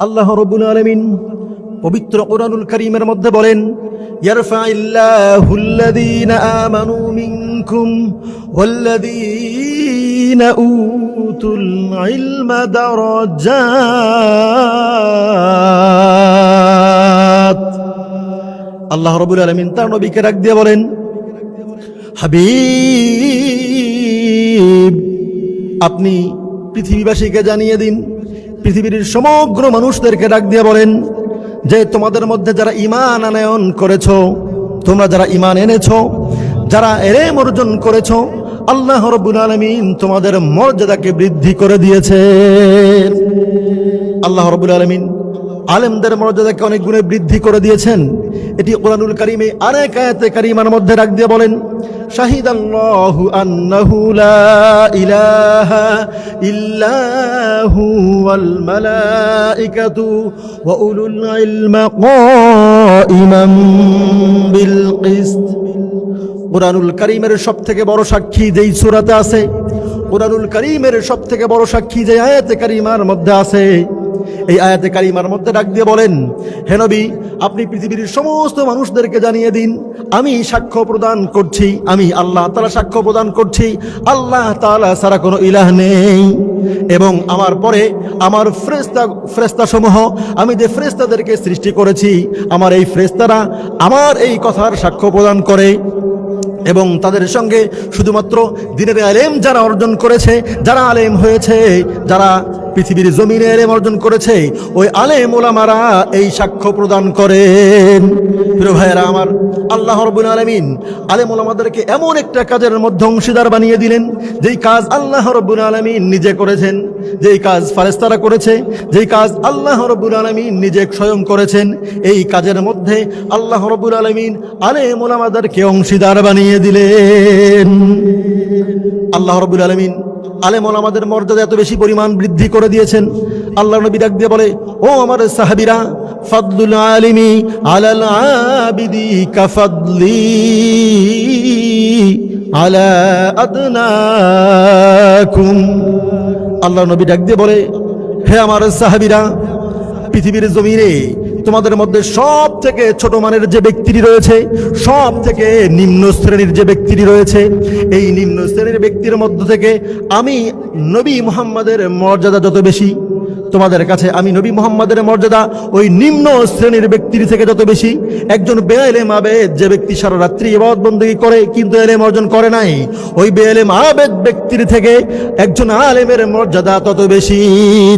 আল্লাহ রবুল আলমিন পবিত্র কোরআনুল করিমের মধ্যে বলেন আল্লাহ রবুল আলমিন তার নবীকে রাখ দিয়ে বলেন হাবি আপনি পৃথিবীবাসীকে জানিয়ে দিন। পৃথিবীর সমগ্র মানুষদেরকে ডাক দিয়ে বলেন যে তোমাদের মধ্যে যারা ইমান আনয়ন করেছ, তোমরা যারা ইমান এনেছ, যারা এরেম অর্জন করেছ, আল্লাহ রব্বুল আলমিন তোমাদের মর্যাদাকে বৃদ্ধি করে দিয়েছে আল্লাহ রব্বুল আলমিন আলেমদের মর্যাদাকে অনেক গুণে বৃদ্ধি করে দিয়েছেন। এটি কোরআনুল কারিমে আরেক আয়াতে কারিমার মধ্যে রাখ দিয়ে বলেন শাহিদ ইলাহা কোরআনুল কারিমের সব থেকে বড় সাক্ষী যেই সূরাতে আছে, কোরআনুল করিমের সব থেকে বড় সাক্ষী যে আয়াতে কারিমার মধ্যে আছে এই আয়াতে কারিমার মধ্যে ডাক দিয়ে বলেন, হে নবী, আপনি পৃথিবীর সমস্ত মানুষদেরকে জানিয়ে দিন, আমি সাক্ষ্য প্রদান করছি, আমি আল্লাহ তালা সাক্ষ্য প্রদান করছি, আল্লাহ তালা ছাড়া কোনো ইলাহ নেই। এবং আমার পরে আমার ফ্রেস্তা ফ্রেস্তা সমূহ আমি যে ফ্রেস্তাদেরকে সৃষ্টি করেছি, আমার এই ফ্রেস্তারা আমার এই কথার সাক্ষ্য প্রদান করে। এবং তাদের সঙ্গে শুধুমাত্র দিনের আলেম যারা অর্জন করেছে, যারা আলেম হয়েছে, যারা পৃথিবীর জমিনে আলেম অর্জন করেছে, ওই আলেম ওলামারা এই সাক্ষ্য প্রদান করেন। প্রিয় ভাইয়েরা, আমার আল্লাহ রব্বুল আলমিন আলেম ওলামাদেরকে এমন একটা কাজের মধ্যে অংশীদার বানিয়ে দিলেন, যেই কাজ আল্লাহ রব্বুল আলমিন নিজে করেছেন, যেই কাজ ফারেস্তারা করেছে, যেই কাজ আল্লাহ রব্বুল আলমিন নিজে স্বয়ং করেছেন, এই কাজের মধ্যে আল্লাহ রব্বুল আলমিন আলেম ওলামাদেরকে অংশীদার বানিয়ে দিলেন। আল্লাহ রব্বুল আলমিন আলেম আমাদের মর্যাদা এত বেশি পরিমাণ বৃদ্ধি করে দিয়েছেন। আল্লাহ নবী ডাক দিয়ে বলে, ও আমার সাহাবিরা, ফাদলুল আলিমি আলাল আবিদি কাফাদলি আলা আদনাকুম। আল্লাহ নবী ডাক দিয়ে বলে, হে আমার সাহাবিরা, পৃথিবীর জমিনে তোমাদের মধ্যে সব থেকে ছোট মানের যে ব্যক্তিটি রয়েছে সব থেকে নিম্ন শ্রেণির যে ব্যক্তিটি রয়েছে, এই নিম্ন শ্রেণির ব্যক্তির মধ্য থেকে আমি নবী মুহাম্মাদের মর্যাদা যত বেশি, তোমাদের কাছে আমি নবী মুহাম্মাদের মর্যাদা ওই নিম্ন শ্রেণির ব্যক্তির থেকে যত বেশি, একজন বেআলেম আবেদ যে ব্যক্তি সারা রাত্রি ইবাদত বন্দী করে কিন্তু এলেম অর্জন করে নাই, ওই বেআলেম আবেদ ব্যক্তির থেকে একজন আলেমের মর্যাদা তত বেশি।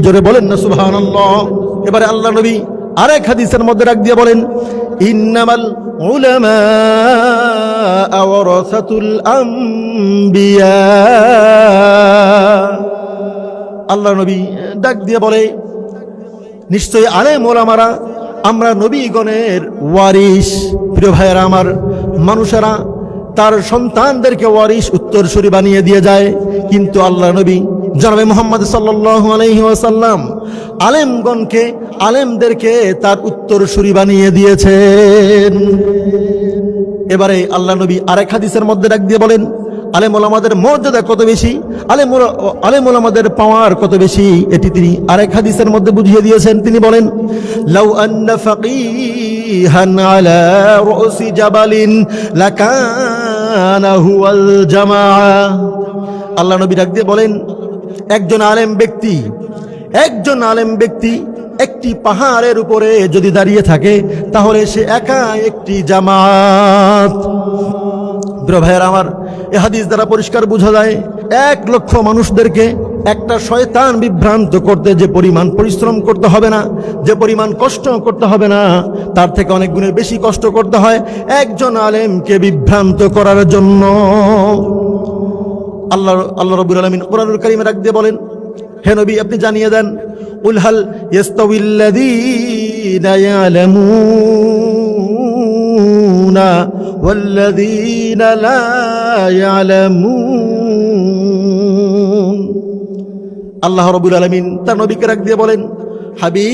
জোরে বলেন না, সুবহানাল্লাহ। এবারে আল্লাহ নবী আরেক হাদিসের মধ্যে রাখ দিয়ে বলেন, ইন্নামাল আম্বিয়া। আল্লাহ নবী ডাক দিয়ে বলে, নিশ্চয়ই আলেম ওলামারা, আমরা নবীগণের ওয়ারিস প্রিয় ভাইয়েরা আমার, মানুষেরা তার সন্তানদেরকে ওয়ারিস উত্তরসূরি বানিয়ে দিয়ে যায়। কিন্তু আল্লাহ নবী জনাবে মোহাম্মদ সাল্লাহ আলহি ওয়াসাল্লাম আলেমগণকে, আলেমদেরকে তার উত্তরসূরি বানিয়ে দিয়েছেন। এবারে আল্লাহ নবী আরেক হাদিসের মধ্যে ডাক দিয়ে বলেন আলেম ওলামাদের মর্যাদা কত বেশি? আলেম আলেম ওলামাদের পাওয়ার কত বেশি? এটি তিনি আরেক হাদিসের মধ্যে বুঝিয়ে দিয়েছেন। তিনি বলেন, লাউ আন্না ফাকিহান আলা রুসি জাবালিন লাকানা হুয়াল জামাআ। আল্লাহ নবী ডাক দিয়ে বলেন একজন আলেম ব্যক্তি, একজন আলেম ব্যক্তি একটি পাহাড়ের উপরে যদি দাঁড়িয়ে থাকে, তাহলে সে একা একটি জামাত। ভাইয়ের আমার, এ হাদিস দ্বারা পরিষ্কার বোঝা যায়, এক লক্ষ মানুষদেরকে একটা শয়তান বিভ্রান্ত করতে যে পরিমাণ পরিশ্রম করতে হবে না, যে পরিমাণ কষ্ট করতে হবে না, তার থেকে অনেক গুণের বেশি কষ্ট করতে হয় একজন আলেমকে বিভ্রান্ত করার জন্য। আল্লাহ আল্লাহ রবুল আলমিন কোরআনুল কারিমে রাখ দিয়ে বলেন, হে নবী, আপনি জানিয়ে দেন উলহাল ইয়াস্তাউিল্লাযীনা ওয়াল্লাযীনা লা ইয়ালামুন। আল্লাহ রবুল আলমিন তার নবীকে রাখ দিয়ে বলেন, হাবিব,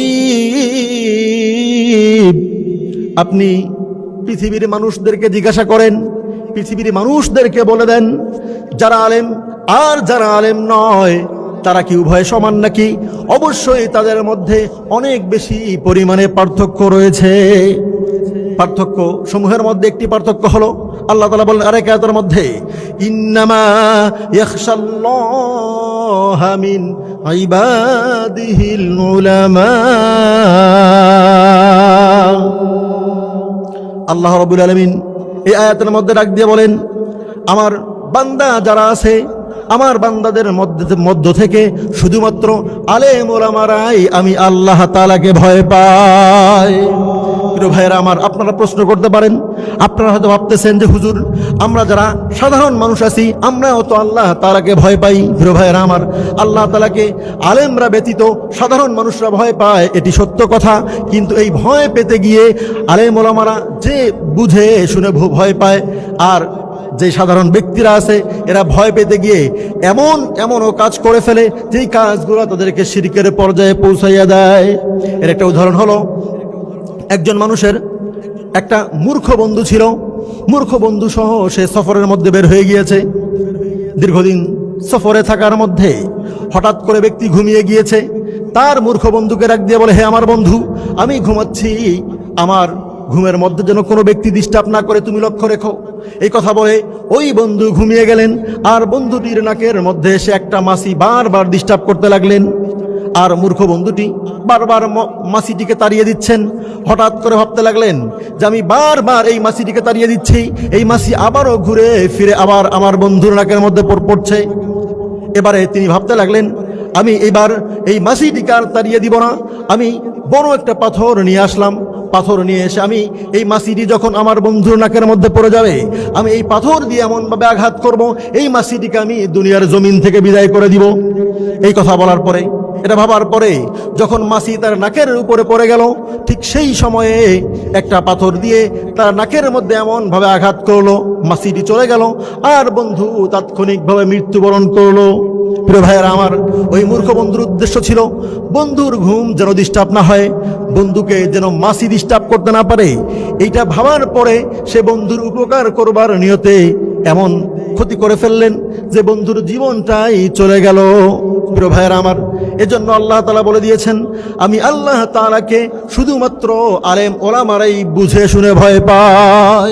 আপনি পৃথিবীর মানুষদেরকে জিজ্ঞাসা করেন পৃথিবীর মানুষদেরকে বলে দেন, যারা আলেম আর যারা আলেম নয়, তারা কি উভয় সমান নাকি? অবশ্যই তাদের মধ্যে অনেক বেশি পরিমাণে পার্থক্য রয়েছে। পার্থক্য সমূহের মধ্যে একটি পার্থক্য হলো, আল্লাহ তালা বলেন আরেক আয়াতের মধ্যে, ইন্নামা আল্লাহ রবুল আলমিন এই আয়াতের মধ্যে ডাক দিয়ে বলেন, আমার বান্দা যারা আছে, আমার বান্দাদের মধ্যে মধ্য থেকে শুধুমাত্র আলে মোলামারাই আমি আল্লাহ তালাকে ভয় পাই। প্রিয় ভাইয়েরা আমার, আপনারা প্রশ্ন করতে পারেন। আপনারা হয়তো ভাবতেছেন যে, হুজুর, আমরা যারা সাধারণ মানুষ আছি, আমরাও তো আল্লাহ তালাকে ভয় পাই। প্রিয় ভাইয়েরা আমার, আল্লাহ তালাকে আলেমরা ব্যতীত সাধারণ মানুষরা ভয় পায়, এটি সত্য কথা। কিন্তু এই ভয় পেতে গিয়ে আলেম ওলামারা যে বুঝে, শুনে ভয় পায়, আর যে সাধারণ ব্যক্তিরা আছে, এরা ভয় পেতে গিয়ে এমন, এমনও কাজ করে ফেলে, যেই কাজগুলো তাদেরকে শিরকের পর্যায়ে পৌঁছাইয়া দেয়। এর একটা উদাহরণ হলো একজন মানুষের একটা মূর্খ বন্ধু ছিল। মূর্খ বন্ধু সহ সে সফরের মধ্যে বের হয়ে গিয়েছে। দীর্ঘদিন সফরে থাকার মধ্যে হঠাৎ করে ব্যক্তি ঘুমিয়ে গিয়েছে। তার মূর্খ বন্ধুকে রাখ দিয়ে বলে, হে আমার বন্ধু, আমি ঘুমাচ্ছি। আমার ঘুমের মধ্যে যেন কোনো ব্যক্তি ডিস্টার্ব না করে, তুমি লক্ষ্য রেখো। এই কথা বলে ওই বন্ধু ঘুমিয়ে গেলেন। আর বন্ধুটির নাকের মধ্যে সে একটা মাসি বারবার ডিস্টার্ব করতে লাগলেন। আর মূর্খ বন্ধুটি বারবার মাসিটিকে তাড়িয়ে দিচ্ছেন। হঠাৎ করে ভাবতে লাগলেন যে আমি বারবার এই মাসিটিকে তাড়িয়ে দিচ্ছি। এই মাসি আবারও ঘুরে ফিরে আবার আমার বন্ধুর নাকের মধ্যে পড়- পড়ছে। এবারে তিনি ভাবতে লাগলেন, আমি এবার এই মাসিটিকে আর তাড়িয়ে দিব না। আমি বড় একটা পাথর নিয়ে আসলাম। পাথর নিয়ে এসে আমি এই মাসিটি যখন আমার বন্ধুর নাকের মধ্যে পড়ে যাবে, আমি এই পাথর দিয়ে এমনভাবে আঘাত করব, এই মাসিটিকে আমি দুনিয়ার জমিন থেকে বিদায় করে দিব। এই কথা বলার পরে এটা ভাবার পরে যখন মাসি তার নাকের উপরে পড়ে গেল, ঠিক সেই সময়ে একটা পাথর দিয়ে তার নাকের মধ্যে এমনভাবে আঘাত করল, মাসিটি চলে গেল, আর বন্ধু তাৎক্ষণিকভাবে মৃত্যুবরণ করল। প্রিয় ভাইয়েরা, আমার ওই মূর্খ বন্ধুর উদ্দেশ্য ছিল, বন্ধুর ঘুম যেন ডিস্টার্ব না হয়, বন্ধুকে যেন মাসি ডিস্টার্ব করতে না পারে। এইটা ভাবার পরে সে বন্ধুর উপকার করবার নিয়তে এমন ক্ষতি করে ফেললেন, যে বন্ধুর জীবনটাই চলে গেল। প্রিয় ভাইয়ের আমার, এজন্য আল্লাহ তালা বলে দিয়েছেন, আমি আল্লাহ তালাকে শুধুমাত্র আলেম ওলামারাই বুঝে শুনে ভয় পাই।